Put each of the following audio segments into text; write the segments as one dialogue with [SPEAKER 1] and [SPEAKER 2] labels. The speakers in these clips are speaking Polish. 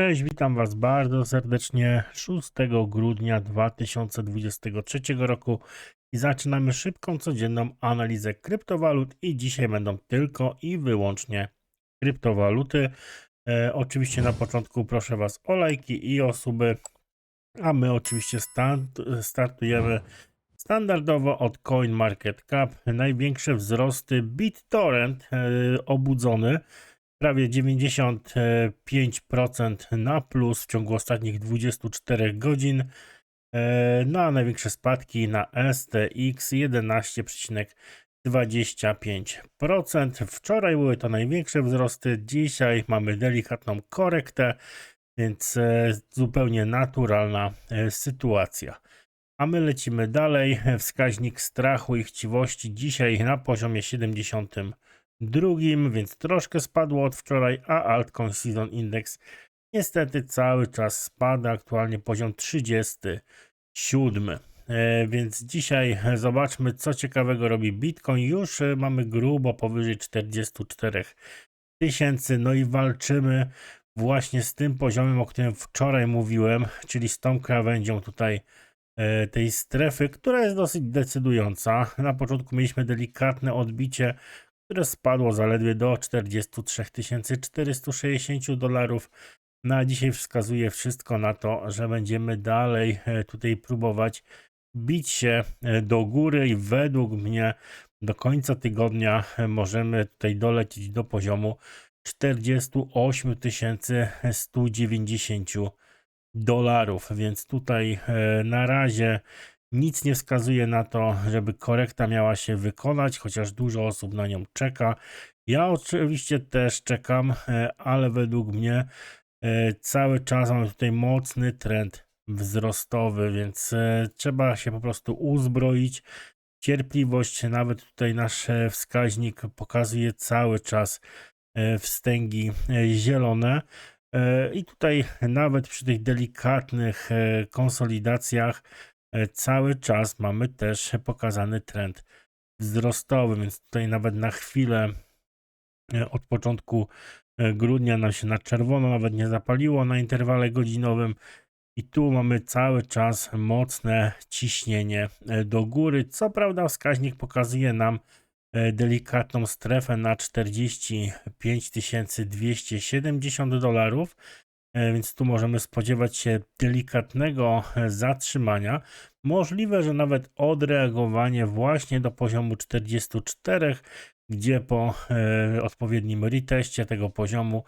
[SPEAKER 1] Cześć, witam Was bardzo serdecznie 6 grudnia 2023 roku i zaczynamy szybką, codzienną analizę kryptowalut i dzisiaj będą tylko i wyłącznie kryptowaluty. E, oczywiście na początku proszę Was o lajki i o suby, a my oczywiście start, startujemy standardowo od CoinMarketCap. Największe wzrosty BitTorrent e, obudzony prawie 95% na plus w ciągu ostatnich 24 godzin. E, No a największe spadki na STX 11,25%. Wczoraj były to największe wzrosty, dzisiaj mamy delikatną korektę, więc e, zupełnie naturalna e, sytuacja. A my lecimy dalej. Wskaźnik strachu i chciwości dzisiaj na poziomie 70 drugim, więc troszkę spadło od wczoraj, a altcoin season index niestety cały czas spada, aktualnie poziom 37. E, więc dzisiaj zobaczmy, co ciekawego robi Bitcoin. Już e, mamy grubo powyżej 44 tysięcy, no i walczymy właśnie z tym poziomem, o którym wczoraj mówiłem, czyli z tą krawędzią tutaj e, tej strefy, która jest dosyć decydująca. Na początku mieliśmy delikatne odbicie, które spadło zaledwie do 43 460 dolarów. Na dzisiaj wskazuje wszystko na to, że będziemy dalej e, tutaj próbować bić się e, do góry i według mnie do końca tygodnia e, możemy tutaj dolecieć do poziomu 48 190 dolarów, więc tutaj na razie nic nie wskazuje na to, żeby korekta miała się wykonać, chociaż dużo osób na nią czeka. Ja oczywiście też czekam, e, ale według mnie e, cały czas mamy tutaj mocny trend wzrostowy, więc e, trzeba się po prostu uzbroić. Cierpliwość, nawet tutaj nasz wskaźnik pokazuje cały czas wstęgi zielone. I tutaj nawet przy tych delikatnych konsolidacjach cały czas mamy też pokazany trend wzrostowy, więc tutaj nawet na chwilę e, od początku e, grudnia nam się na czerwono nawet nie zapaliło na interwale godzinowym i tu mamy cały czas mocne ciśnienie do góry. Co prawda wskaźnik pokazuje nam delikatną strefę na 45 270 dolarów, E, więc tu możemy spodziewać się delikatnego e, zatrzymania. Możliwe, że nawet odreagowanie właśnie do poziomu 44, gdzie po e, odpowiednim reteście tego poziomu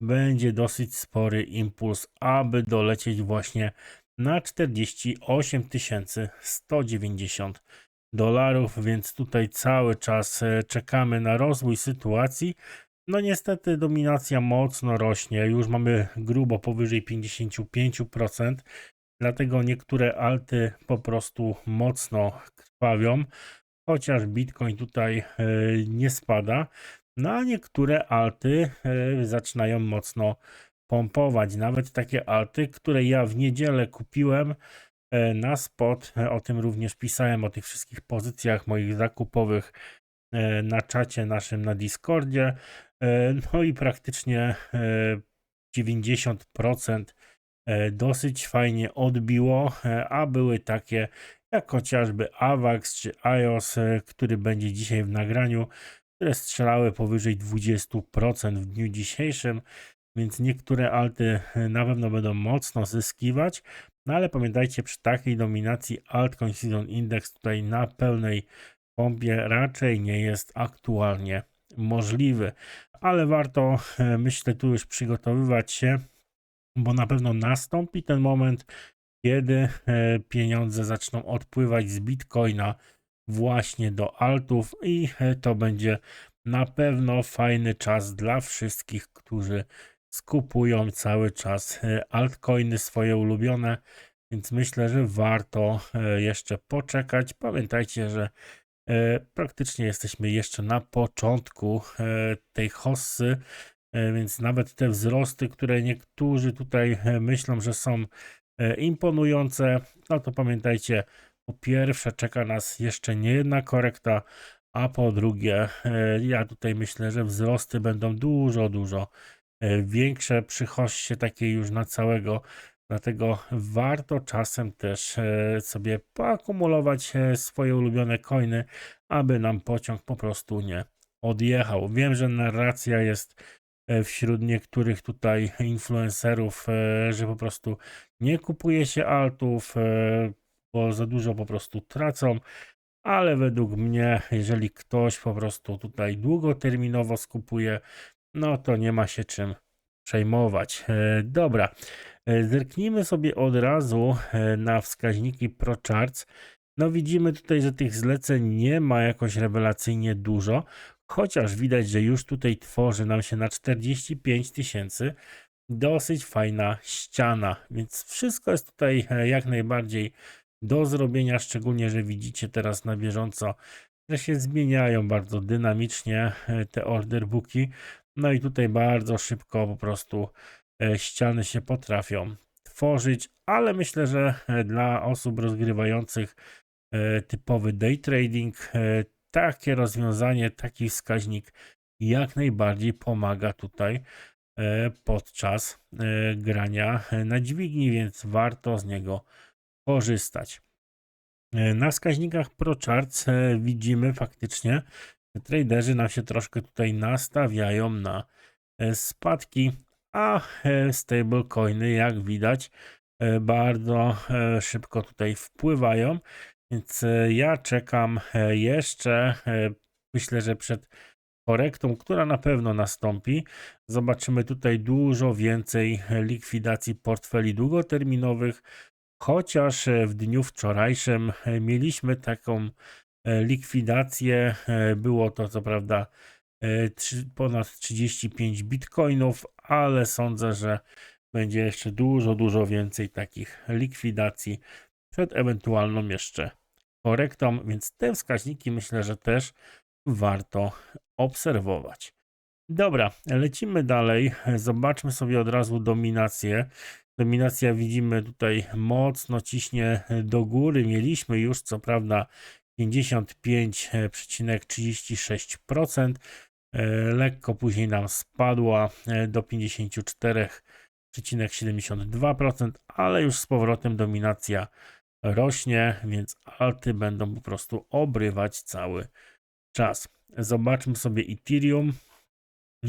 [SPEAKER 1] będzie dosyć spory impuls, aby dolecieć właśnie na 48 190 dolarów, więc tutaj cały czas czekamy na rozwój sytuacji. No niestety dominacja mocno rośnie, już mamy grubo powyżej 55%, dlatego niektóre alty po prostu mocno krwawią, chociaż Bitcoin tutaj e, nie spada, no a niektóre alty e, zaczynają mocno pompować, nawet takie alty, które ja w niedzielę kupiłem e, na spot, o tym również pisałem, o tych wszystkich pozycjach moich zakupowych na czacie naszym na Discordzie. E, no i praktycznie 90% e, e, dosyć fajnie odbiło, a były takie jak chociażby AVAX czy iOS, który będzie dzisiaj w nagraniu, które strzelały powyżej 20% w dniu dzisiejszym, więc niektóre alty na pewno będą mocno zyskiwać, no ale pamiętajcie, przy takiej dominacji altcoin season index tutaj na pełnej pompie raczej nie jest aktualnie możliwy. Ale warto, e, myślę, tu już przygotowywać się, bo na pewno nastąpi ten moment, kiedy e, pieniądze zaczną odpływać z bitcoina właśnie do altów i e, to będzie na pewno fajny czas dla wszystkich, którzy skupują cały czas altcoiny swoje ulubione, więc myślę, że warto jeszcze poczekać. Pamiętajcie, że praktycznie jesteśmy jeszcze na początku e, tej hossy, e, więc nawet te wzrosty, które niektórzy tutaj myślą, że są imponujące, no to pamiętajcie, po pierwsze czeka nas jeszcze nie jedna korekta, a po drugie ja tutaj myślę, że wzrosty będą dużo, dużo e, większe przychoście takie już na całego. Dlatego warto czasem też e, sobie poakumulować e, swoje ulubione coiny, aby nam pociąg po prostu nie odjechał. Wiem, że narracja jest e, wśród niektórych tutaj influencerów, że po prostu nie kupuje się altów, bo za dużo po prostu tracą, ale według mnie, jeżeli ktoś po prostu tutaj długoterminowo skupuje, no to nie ma się czym przejmować. Dobra, zerknijmy sobie od razu e, na wskaźniki ProCharts. No widzimy tutaj, że tych zleceń nie ma jakoś rewelacyjnie dużo, chociaż widać, że już tutaj tworzy nam się na 45 tysięcy dosyć fajna ściana, więc wszystko jest tutaj e, jak najbardziej do zrobienia, szczególnie, że widzicie teraz na bieżąco, że się zmieniają bardzo dynamicznie e, te order booki. No i tutaj bardzo szybko po prostu e, ściany się potrafią tworzyć, ale myślę, że e, dla osób rozgrywających e, typowy day trading e, takie rozwiązanie, taki wskaźnik jak najbardziej pomaga tutaj e, podczas e, grania e, na dźwigni, więc warto z niego korzystać. E, Na wskaźnikach ProCharts e, widzimy faktycznie, traderzy nam się troszkę tutaj nastawiają na e, spadki, a e, stablecoiny, jak widać, e, bardzo e, szybko tutaj wpływają. Więc ja czekam jeszcze, myślę, że przed korektą, która na pewno nastąpi, zobaczymy tutaj dużo więcej likwidacji portfeli długoterminowych, chociaż w dniu wczorajszym mieliśmy taką likwidację. Było to co prawda ponad 35 bitcoinów, ale sądzę, że będzie jeszcze dużo, dużo więcej takich likwidacji przed ewentualną jeszcze korektą, więc te wskaźniki myślę, że też warto obserwować. Dobra, lecimy dalej. Zobaczmy sobie od razu dominację. Dominacja widzimy tutaj mocno ciśnie do góry. Mieliśmy już co prawda 55,36%. E, Lekko później nam spadła e, do 54,72%, ale już z powrotem dominacja rośnie, więc alty będą po prostu obrywać cały czas. Zobaczmy sobie Ethereum.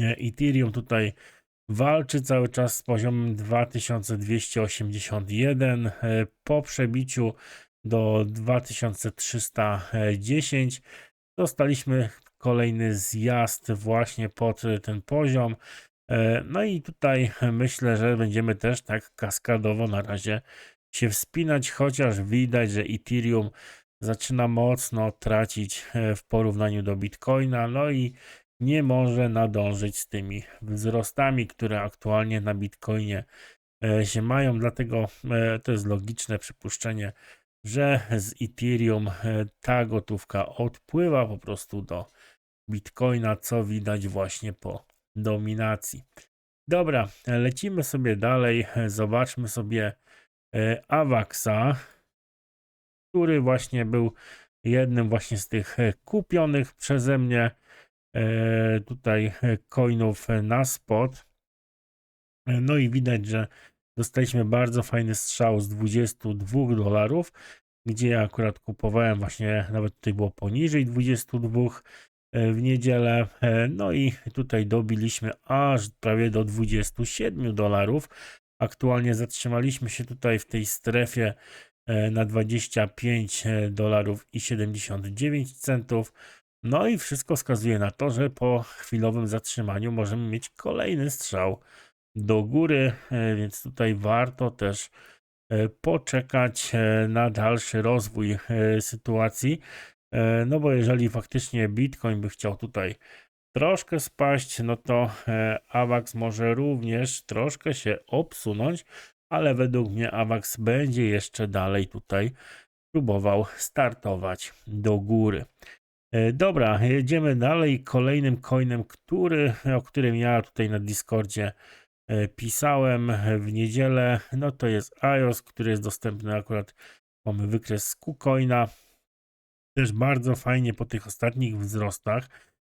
[SPEAKER 1] E, Ethereum tutaj walczy cały czas z poziomem 2281 e, po przebiciu do 2310 dostaliśmy kolejny zjazd właśnie pod e, ten poziom. E, No i tutaj myślę, że będziemy też tak kaskadowo na razie się wspinać, chociaż widać, że Ethereum zaczyna mocno tracić e, w porównaniu do Bitcoina, no i nie może nadążyć z tymi wzrostami, które aktualnie na Bitcoinie się mają, dlatego to jest logiczne przypuszczenie, że z Ethereum e, ta gotówka odpływa po prostu do Bitcoina, co widać właśnie po dominacji. Dobra, lecimy sobie dalej, zobaczmy sobie e, Avaxa, który właśnie był jednym właśnie z tych e, kupionych przeze mnie e, tutaj e, coinów e, na spot. E, No i widać, że dostaliśmy bardzo fajny strzał z 22 dolarów, gdzie ja akurat kupowałem właśnie, nawet tutaj było poniżej 22 e, w niedzielę. E, No i tutaj dobiliśmy aż prawie do 27 dolarów. Aktualnie zatrzymaliśmy się tutaj w tej strefie e, na 25 dolarów i 79 centów. No i wszystko wskazuje na to, że po chwilowym zatrzymaniu możemy mieć kolejny strzał do góry, e, więc tutaj warto też e, poczekać e, na dalszy rozwój sytuacji. No bo jeżeli faktycznie Bitcoin by chciał tutaj troszkę spaść, no to AVAX może również troszkę się obsunąć, ale według mnie AVAX będzie jeszcze dalej tutaj próbował startować do góry. Dobra, jedziemy dalej. Kolejnym coinem, który, o którym ja tutaj na Discordzie pisałem w niedzielę, no to jest iOS, który jest dostępny akurat. Mamy wykres z KuCoina. Też bardzo fajnie po tych ostatnich wzrostach.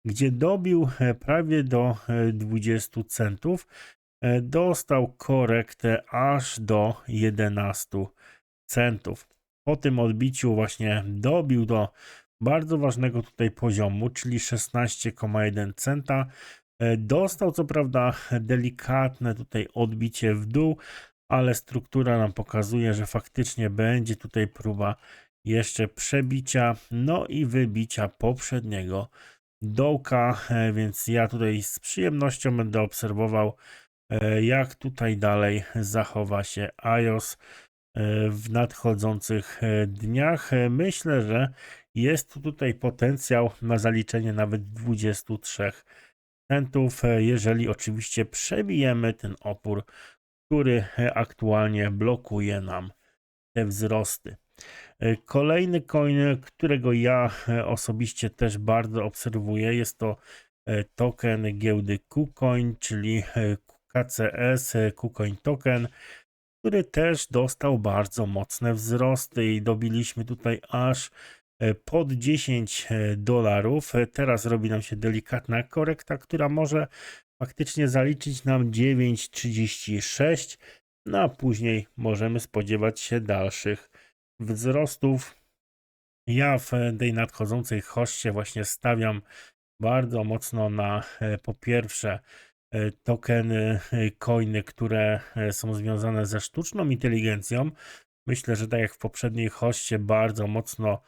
[SPEAKER 1] gdzie dobił e, prawie do e, 20 centów. E, Dostał korektę aż do 11 centów. Po tym odbiciu właśnie dobił do bardzo ważnego tutaj poziomu, czyli 16,1 centa. E, Dostał co prawda delikatne tutaj odbicie w dół, ale struktura nam pokazuje, że faktycznie będzie tutaj próba jeszcze przebicia, no i wybicia poprzedniego dołka, e, więc ja tutaj z przyjemnością będę obserwował, e, jak tutaj dalej zachowa się iOS w nadchodzących dniach. Myślę, że jest tu tutaj potencjał na zaliczenie nawet 23 centów, e, jeżeli oczywiście przebijemy ten opór, który e, aktualnie blokuje nam te wzrosty. E, Kolejny coin, którego ja osobiście też bardzo obserwuję, jest to token giełdy KuCoin, czyli KCS, KuCoin token, który też dostał bardzo mocne wzrosty i dobiliśmy tutaj aż pod 10 dolarów. E, Teraz robi nam się delikatna korekta, która może faktycznie zaliczyć nam 9,36, no a później możemy spodziewać się dalszych wzrostów. Ja w tej nadchodzącej hoście właśnie stawiam bardzo mocno na e, po pierwsze e, tokeny, e, coiny, które e, są związane ze sztuczną inteligencją. Myślę, że tak jak w poprzedniej hoście bardzo mocno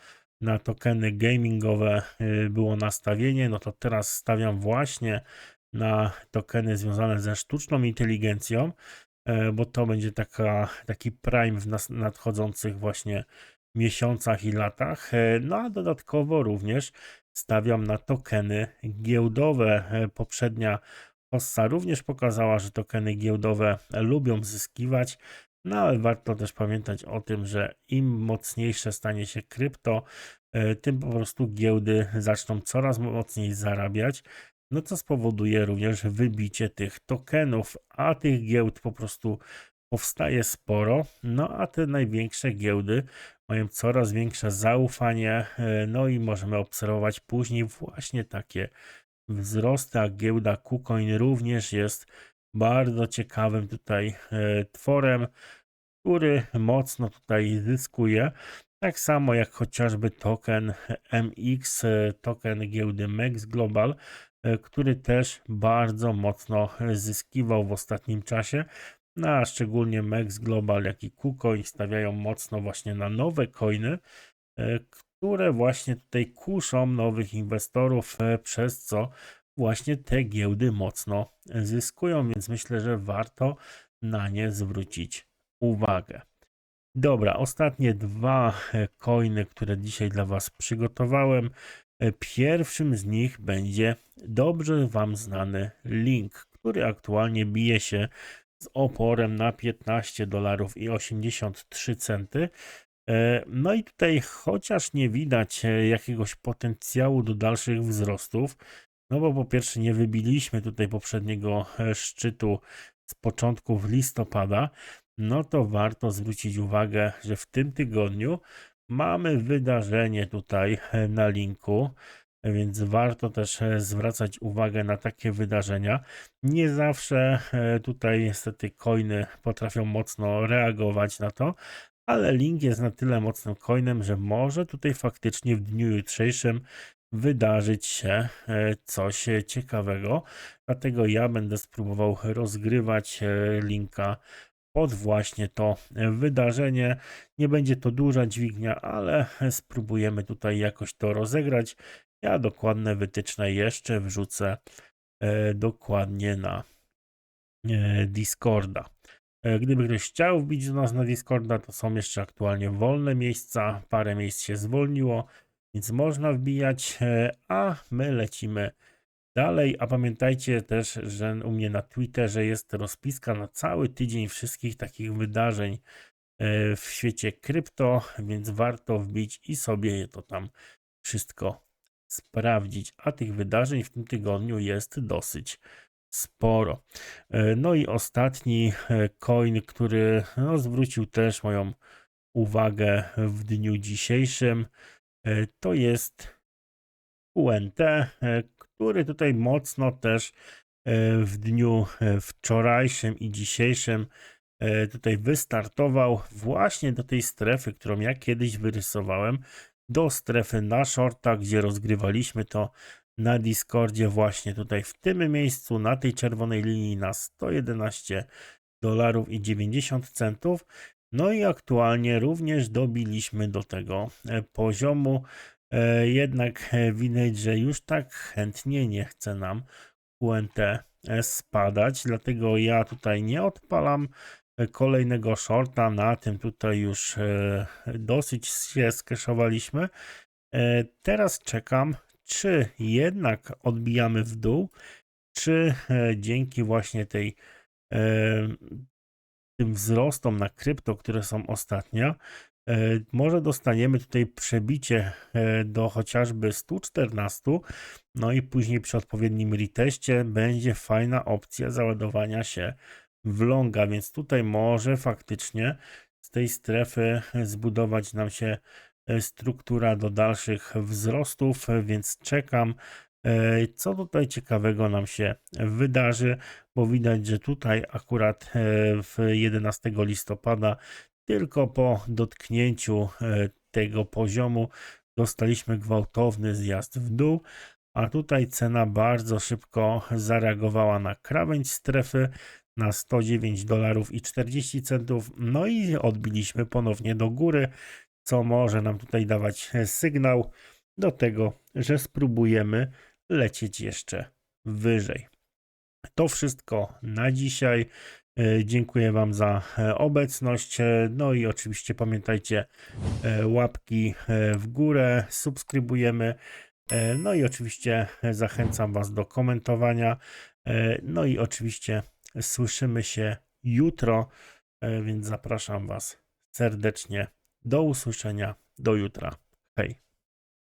[SPEAKER 1] na tokeny gamingowe e, było nastawienie, no to teraz stawiam właśnie na tokeny związane ze sztuczną inteligencją, e, bo to będzie taka, taki prime w nadchodzących właśnie miesiącach i latach. E, No a dodatkowo również stawiam na tokeny giełdowe. Poprzednia hossa również pokazała, że tokeny giełdowe lubią zyskiwać. No ale warto też pamiętać o tym, że im mocniejsze stanie się krypto, e, tym po prostu giełdy zaczną coraz mocniej zarabiać. No co spowoduje również wybicie tych tokenów, a tych giełd po prostu powstaje sporo. No a te największe giełdy mają coraz większe zaufanie, e, no i możemy obserwować później właśnie takie wzrosty, a giełda KuCoin również jest bardzo ciekawym tutaj e, tworem, który mocno tutaj zyskuje. Tak samo jak chociażby token MX, e, token giełdy MEX Global, e, który też bardzo mocno zyskiwał w ostatnim czasie. No, a szczególnie MEX Global, jak i KuCoin stawiają mocno właśnie na nowe coiny, które właśnie tutaj kuszą nowych inwestorów, przez co właśnie te giełdy mocno zyskują, więc myślę, że warto na nie zwrócić uwagę. Dobra, ostatnie dwa e, coiny, które dzisiaj dla Was przygotowałem. E, Pierwszym z nich będzie dobrze Wam znany link, który aktualnie bije się z oporem na 15 dolarów i 83 centy. E, No i tutaj chociaż nie widać jakiegoś potencjału do dalszych wzrostów, no bo po pierwsze nie wybiliśmy tutaj poprzedniego e, szczytu z początków listopada, no to warto zwrócić uwagę, że w tym tygodniu mamy wydarzenie tutaj e, na linku, więc warto też e, zwracać uwagę na takie wydarzenia. Nie zawsze tutaj niestety coiny potrafią mocno reagować na to, ale link jest na tyle mocnym coinem, że może tutaj faktycznie w dniu jutrzejszym wydarzyć się e, coś e, ciekawego. Dlatego ja będę spróbował rozgrywać e, linka pod właśnie to wydarzenie. Nie będzie to duża dźwignia, ale spróbujemy tutaj jakoś to rozegrać. Ja dokładne wytyczne jeszcze wrzucę dokładnie na Discorda. Gdyby ktoś chciał wbić do nas na Discorda, to są jeszcze aktualnie wolne miejsca. Parę miejsc się zwolniło, więc można wbijać, e, a my lecimy dalej. A pamiętajcie też, że u mnie na Twitterze jest rozpiska na cały tydzień wszystkich takich wydarzeń e, w świecie krypto, więc warto wbić i sobie to tam wszystko sprawdzić. A tych wydarzeń w tym tygodniu jest dosyć sporo. E, No i ostatni coin, który no, zwrócił też moją uwagę w dniu dzisiejszym, to jest UNT, e, który tutaj mocno też e, w dniu e, wczorajszym i dzisiejszym e, tutaj wystartował właśnie do tej strefy, którą ja kiedyś wyrysowałem, do strefy na shorta, gdzie rozgrywaliśmy to na Discordzie właśnie tutaj w tym miejscu, na tej czerwonej linii na 111 dolarów i 90 centów. No i aktualnie również dobiliśmy do tego e, poziomu. E, Jednak e, widać, że już tak chętnie nie chce nam QNT spadać, dlatego ja tutaj nie odpalam kolejnego shorta. Na tym tutaj już dosyć się skeszowaliśmy. Teraz czekam, czy jednak odbijamy w dół, czy dzięki właśnie tej tym wzrostom na krypto, które są ostatnio, e, może dostaniemy tutaj przebicie e, do chociażby 114, no i później przy odpowiednim reteście będzie fajna opcja załadowania się w longa, więc tutaj może faktycznie z tej strefy zbudować nam się e, struktura do dalszych wzrostów, więc czekam, co tutaj ciekawego nam się wydarzy, bo widać, że tutaj akurat e, w 11 listopada tylko po dotknięciu e, tego poziomu dostaliśmy gwałtowny zjazd w dół, a tutaj cena bardzo szybko zareagowała na krawędź strefy na 109 dolarów i 40 centów, no i odbiliśmy ponownie do góry, co może nam tutaj dawać e, sygnał do tego, że spróbujemy lecieć jeszcze wyżej. To wszystko na dzisiaj. E, Dziękuję Wam za e, obecność. E, No i oczywiście pamiętajcie, łapki w górę, subskrybujemy. No i oczywiście zachęcam Was do komentowania. No i oczywiście słyszymy się jutro, więc zapraszam Was serdecznie. Do usłyszenia, do jutra. Hej.